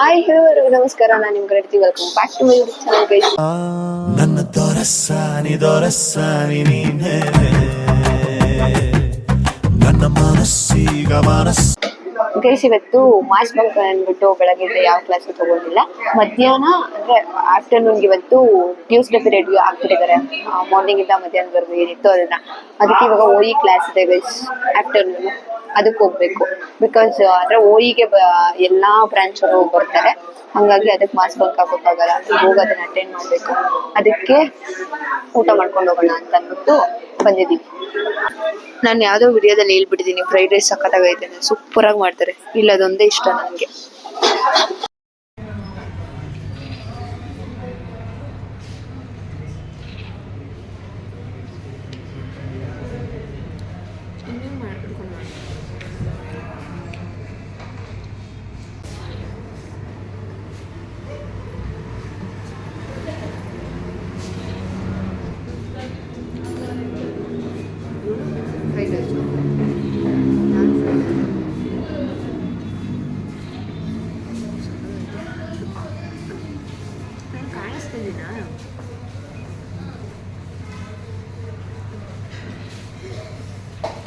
Hi ಹೇಳುವವರೆಗೂ ನಮಸ್ಕಾರ ನಾನು ನಿಮ್ಗೆ ರೆಡ್ತಿ welcome back to my YouTube channel guys ನನ್ನ ದೊರಸಾನಿ ದೊರಸಾನಿ ನೀನೇನೆ ನನ್ನ ಮನಸ್ಸೀಗ ಮನಸ್ಸು ಗೈಸ್ ಇವತ್ತು ಮಾಸ್ ಬಂಕ್ ಅಂದ್ಬಿಟ್ಟು ಬೆಳಗ್ಗೆ ಯಾವ ಕ್ಲಾಸ್ ತಗೊಂಡಿಲ್ಲ ಮಧ್ಯಾಹ್ನ ಅಂದ್ರೆ ಆಫ್ಟರ್ನೂನ್ ಇವತ್ತು ಟ್ಯೂಸ್ಡೇ ಪೀರಿಯಡ್ ಹಾಕ್ಬಿಟ್ಟಿದ್ದಾರೆ ಮಾರ್ನಿಂಗ್ ಇಂದ ಮಧ್ಯಾಹ್ನದವರೆಗೂ ಏನಿತ್ತು ಅದನ್ನ. ಅದಕ್ಕೆ ಇವಾಗ ಓಇ ಕ್ಲಾಸ್ ಇದೆ ಗೈಸ್ ಆಫ್ಟರ್ನೂನ್ ಅದಕ್ಕೆ ಹೋಗ್ಬೇಕು. ಬಿಕಾಸ್ ಅಂದ್ರೆ ಓಇಗೆ ಎಲ್ಲಾ ಬ್ರಾಂಚ್ ಅವರು ಬರ್ತಾರೆ. ಹಂಗಾಗಿ ಅದಕ್ಕೆ ಮಾಸ್ ಬಂಕ್ ಹಾಕೋಕ್ಕಾಗಲ್ಲ ಹೋಗಿ ಅದನ್ನ ಅಟೆಂಡ್ ಮಾಡ್ಬೇಕು. ಅದಕ್ಕೆ ಊಟ ಮಾಡ್ಕೊಂಡು ಹೋಗೋಣ ಅಂತ ಅಂದ್ಬಿಟ್ಟು ಬಂದಿದ್ದೀವಿ ನಾನು ಯಾವುದೋ ವಿಡಿಯೋದಲ್ಲಿ ಹೇಳ್ಬಿಟ್ಟಿದ್ದೀನಿ ಫ್ರೈಡ್ ರೈಸ್ ಸಖತ್ತಾಗೈತೆ ಸೂಪರ್ ಆಗಿ ಮಾಡ್ತಾರೆ. ಇಲ್ಲ, ಅದೊಂದೇ ಇಷ್ಟ ನನಗೆ.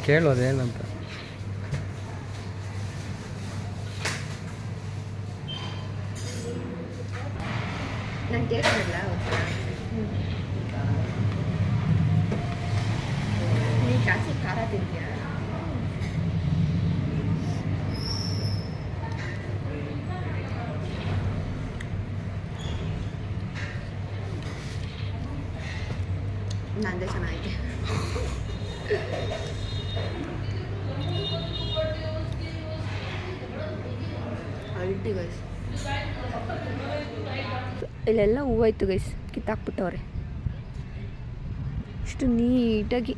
ಕೇಳೋದೇನಂತ. ಜಾಸ್ತಿ ಖಾರ ತಿಂತೀಯ? ನಂದೇ ಚೆನ್ನಾಗಿದೆ ಅಲ್ಟಿ ಗೈಸ್ ಇಲ್ಲೆಲ್ಲ ಹೂವಾಯ್ತು ಗೈಸ್ ಕಿತ್ತಾಕ್ಬಿಟ್ಟವ್ರೆ. ಇಷ್ಟು ನೀಟಾಗಿ.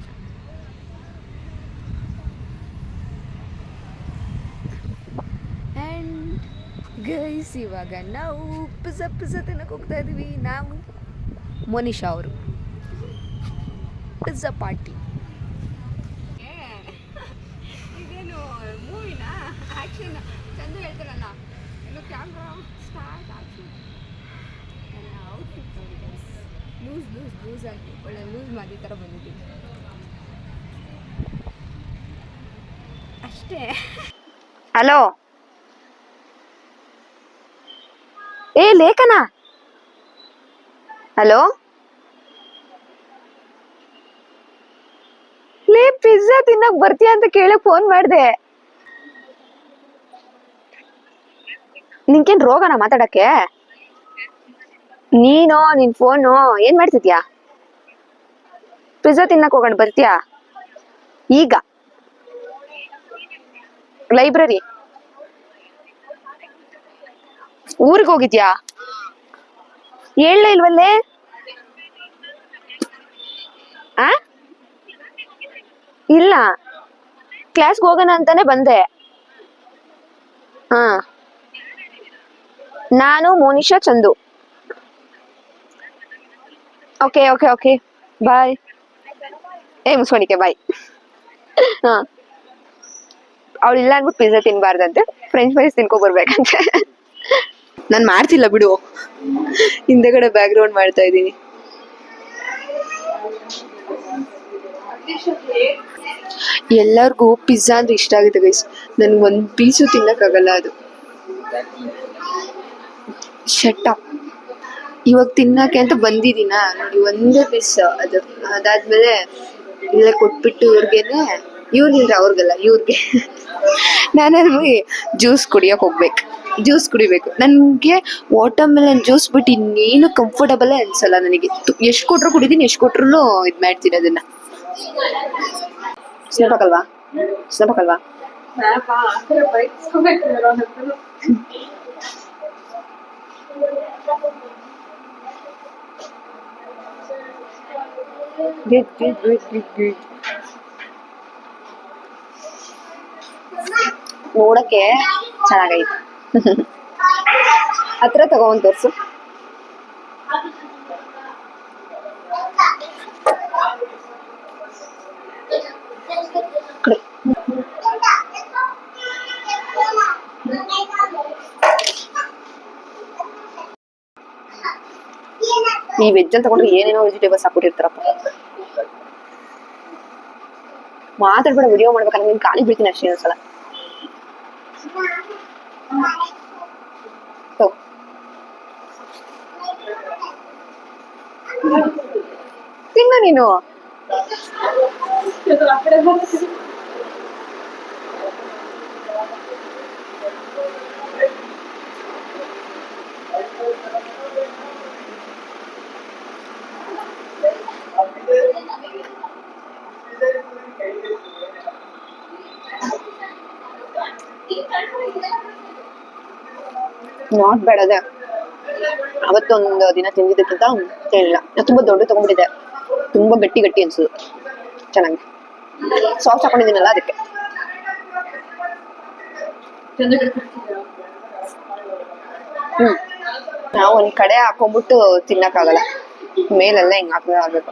ಆ್ಯಂಡ್ ಗೈಸ್ ಇವಾಗ ನಾವು ಪಿಜ್ಜಾ ಪಿಜ್ಜಾ ತಿನ್ನಕ್ಕೆ ಹೋಗ್ತಾ ಇದೀವಿ ನಾವು ಮೋನಿಶಾ ಅವರು. Pizza party. ಇದೇನು ಮೂವಿನಾ? ಆ್ಯಕ್ಷನ್ ಚಂದ ಹೇಳ್ತಾರಲ್ಲ camera start start And now outfit ನೋಡಿ ಗೈಸ್ ಲೂಸ್ ಲೂಸ್ ಲೂಸ್ ಆಗಿ ಒಳ್ಳೆ ಲೂಸ್ ಮಾಡಿ ಥರ ಬಂದಿದ್ದೀನಿ ಅಷ್ಟೇ. ಹಲೋ ಏ, ಲೇಖನ? ಹಲೋ ಲೇ ಪಿಜ್ಜಾ ತಿನ್ನಕ್ ಬರ್ತೀಯ ಅಂತ ಕೇಳಕ್ ಫೋನ್ ಮಾಡ್ದೆ. ನಿಂಗೇನ್ ರೋಗನ ಮಾತಾಡಕ್ಕೆ? ನೀನು, ನಿನ್ ಫೋನು, ಏನ್ ಮಾಡ್ತಿದ್ಯಾ? ಪಿಜ್ಜಾ ತಿನ್ನಕ್ ಹೋಗೋಣ ಬರ್ತೀಯಾ? ಈಗ? ಲೈಬ್ರರಿ? ಊರಿಗೆ ಹೋಗಿದ್ಯಾ? ಹೇಳಲೇ ಇಲ್ವಲ್ಲೇ? ಆ? ಇಲ್ಲ. ಕ್ಲಾಸ್ಗೆ ಹೋಗೋಣ ಅಂತಾನೆ ಬಂದೆ. ಹಾ. ನಾನು Monisha Chandu. Okay okay okay bye ಏ ಮುಸ್ಕೊಂಡಿಕೆ ಬಾಯ್ ಹಾ. ಅವಳು ಇಲ್ಲ ಅಂದ್ಬಿಟ್ಟು ಪಿಜ್ಜಾ ತಿನ್ಬಾರ್ದಂತೆ. ಫ್ರೆಂಚ್ ಫ್ರೈಸ್ ತಿನ್ಕೊ ಬರ್ಬೇಕಂತೆ. ನಾನು ಮಾಡ್ತಿಲ್ಲ ಬಿಡು. ಹಿಂದೆಗಡೆ ಬ್ಯಾಕ್ ಗ್ರೌಂಡ್ ಮಾಡ್ತಾ ಇದ್ದೀನಿ. ಎಲ್ಲರಿಗೂ ಪಿಜ್ಜಾ ಅಂದ್ರೆ ಇಷ್ಟ ಆಗುತ್ತೆ ಗೈಸ್ ನನ್ಗೆ ಒಂದು ಪೀಸು ತಿನ್ನಕ್ಕಾಗಲ್ಲ ಅದು. ಶಟ್ ಇವಾಗ ತಿನ್ನಕ್ಕೆ ಅಂತ ಬಂದಿದ್ದೀನ ನೋಡಿ, ಒಂದೇ ಪೀಸ್ ಅದು. ಅದಾದ್ಮೇಲೆ ಇಲ್ಲೇ ಕೊಟ್ಬಿಟ್ಟು ಇವ್ರಿಗೇನೆ ಇವ್ರಿಲ್ರ ಅವ್ರಿಗೆಲ್ಲ, ಇವ್ರಿಗೆ. ನಾನು ಜ್ಯೂಸ್ ಕುಡಿಯೋಕೆ ಹೋಗ್ಬೇಕು. ಜ್ಯೂಸ್ ಕುಡಿಬೇಕು. ನನಗೆ ವಾಟರ್ ಮೆಲನ್ ಜ್ಯೂಸ್ ಬಿಟ್ಟು ಇನ್ನೇನು ಕಂಫರ್ಟಬಲ್ ಅನ್ಸಲ್ಲ ನನಗೆ. ಎಷ್ಟು ಕೊಟ್ರು ಕುಡಿದೀನಿ ಎಷ್ಟು ಕೊಟ್ರು ಇದು ಮಾಡ್ತೀನಿ ಅದನ್ನ. ಸ್ನಪಕಲ್ವಾ ಸ್ನೇಪಕಲ್ವಾ Good, good, good, good, good. ನೋಡಕ್ಕೆ ಚೆನ್ನಾಗೈತೆ ಹತ್ರ ತಗೊಂಡ್ ತೋರ್ಸು ಈ ವೆಜ್ ತಗೊಂಡ್ರೆ ಏನೇನೋ ವೆಜಿಟೇಬಲ್ಸ್ ಹಾಕ್ಬಿಟ್ಟಿರ್ತಾರಪ್ಪ. ಮಾತಾಡ್ಬೇಡ ವಿಡಿಯೋ ಮಾಡ್ಬೇಕಂದ್ರೆ ನೀನು ಖಾಲಿ ಬಿಡ್ತೀನಿ ಅಷ್ಟೇ ಒಂದ್ಸಲ ತಿನ್ನು ನೀನು. ನಾಟ್ ಬ್ಯಾಡ್ ಅದೇ ಅವತ್ತೊಂದು ದಿನ ತಿಂದಿದ್ದಕ್ಕಿಂತ ಏನಿಲ್ಲ ನಾನ್ ತುಂಬಾ ದೊಡ್ಡ ತಗೊಂಡ್ಬಿಟ್ಟಿದೆ ತುಂಬಾ ಗಟ್ಟಿ ಗಟ್ಟಿ ಅನ್ಸುದು ಚೆನ್ನಾಗಿ ಸಾಸ್ ಹಾಕೊಂಡಿದ್ದೀನಲ್ಲ ಅದಕ್ಕೆ ಹ್ಮ್ ನಾವು ಒಂದ್ ಕಡೆ ಹಾಕೊಂಡ್ಬಿಟ್ಟು ತಿನ್ನಕ್ಕಾಗಲ್ಲ ಮೇಲೆಲ್ಲ ಹಿಂಗ್ ಹಾಕಿದ್ರೆ ಆಗ್ಬೇಕು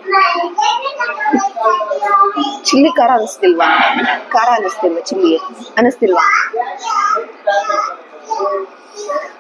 ಚಿಲ್ಲಿ ಖಾರ ಅನಿಸ್ತಿಲ್ವಾ ಖಾರ ಅನಿಸ್ತಿಲ್ವಾ ಚಿಲ್ಲಿ ಅನಿಸ್ತಿಲ್ವಾ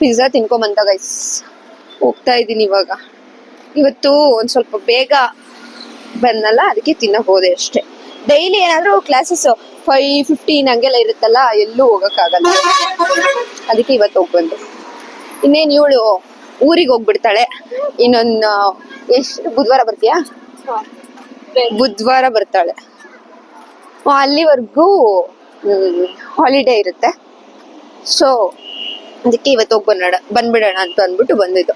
ಪಿಜ್ಜಾ ತಿನ್ಕೊಂಬಂದ ಗೈಸ್ ಹೋಗ್ತಾ ಇದ್ದೀನಿ ಇವಾಗ. ಇವತ್ತು ಒಂದು ಸ್ವಲ್ಪ ಬೇಗ ಬಂದಲ್ಲ, ಅದಕ್ಕೆ ತಿನ್ನಕ್ ಹೋದೆ ಅಷ್ಟೇ. ಡೈಲಿ ಏನಾದರೂ ಕ್ಲಾಸಸ್ ಫೈವ್ ಫಿಫ್ಟೀನ್ ಹಂಗೆಲ್ಲ ಇರುತ್ತಲ್ಲ, ಎಲ್ಲೂ ಹೋಗೋಕ್ಕಾಗಲ್ಲ. ಅದಕ್ಕೆ ಇವತ್ತು ಹೋಗ್ಬಂದು ಇನ್ನೇನು ಇವಳು ಊರಿಗೆ ಹೋಗ್ಬಿಡ್ತಾಳೆ. ಇನ್ನೊಂದು ಎಷ್ಟು, ಬುಧವಾರ ಬರ್ತೀಯಾ? ಬುಧವಾರ ಬರ್ತಾಳೆ. ಅಲ್ಲಿವರೆಗೂ ಹಾಲಿಡೇ ಇರುತ್ತೆ. ಸೊ ಅದಕ್ಕೆ ಇವತ್ತು ಹೋಗಿ ಬಂದೋಣ ಬಂದ್ಬಿಡೋಣ ಅಂತ ಅಂದ್ಬಿಟ್ಟು ಬಂದಿದ್ದು.